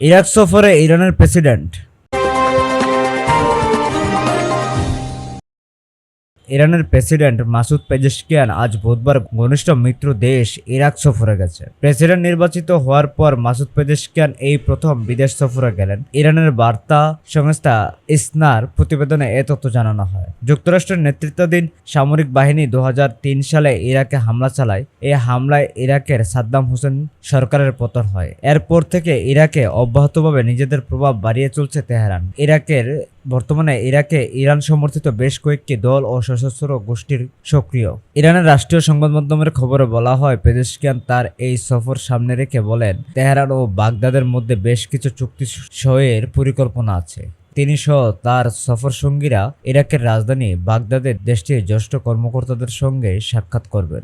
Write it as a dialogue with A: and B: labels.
A: Iraq সফরে ইরানের president. ইরানের প্রেসিডেন্ট মাসুদ পেজেশকিয়ান আজ বুধবার ঘনিষ্ঠ মিত্র দেশ ইরাক সফরে গেছে। প্রেসিডেন্ট নির্বাচিত হওয়ার পর মাসুদ পেজেশকিয়ান এই প্রথম বিদেশ সফরে গেলেন। ইরানের বার্তা সংস্থা ইসনার প্রতিবেদনে এ তথ্য জানানো হয়। যুক্তরাষ্ট্রের নেতৃত্বাধীন সামরিক বাহিনী দু হাজার তিন সালে ইরাকে হামলা চালায়। এই হামলায় ইরাকের সাদ্দাম হোসেন সরকারের পতন হয়। এরপর থেকে ইরাকে অব্যাহতভাবে নিজেদের প্রভাব বাড়িয়ে চলছে তেহরান। ইরাকের বর্তমানে ইরাকে ইরান সমর্থিত বেশ কয়েকটি দল ও সশস্ত্র গোষ্ঠীর সক্রিয়। ইরানের রাষ্ট্রীয় সংবাদ মাধ্যমের খবরে বলা হয়, পেদেশকিয়ান তার এই সফর সামনে রেখে বলেন, তেহরান ও বাগদাদের মধ্যে বেশ কিছু চুক্তি সয়ের পরিকল্পনা আছে। তিনি সহ তার সফর সঙ্গীরা ইরাকের রাজধানী বাগদাদের দেশটির জ্যেষ্ঠ কর্মকর্তাদের সঙ্গে সাক্ষাৎ করবেন।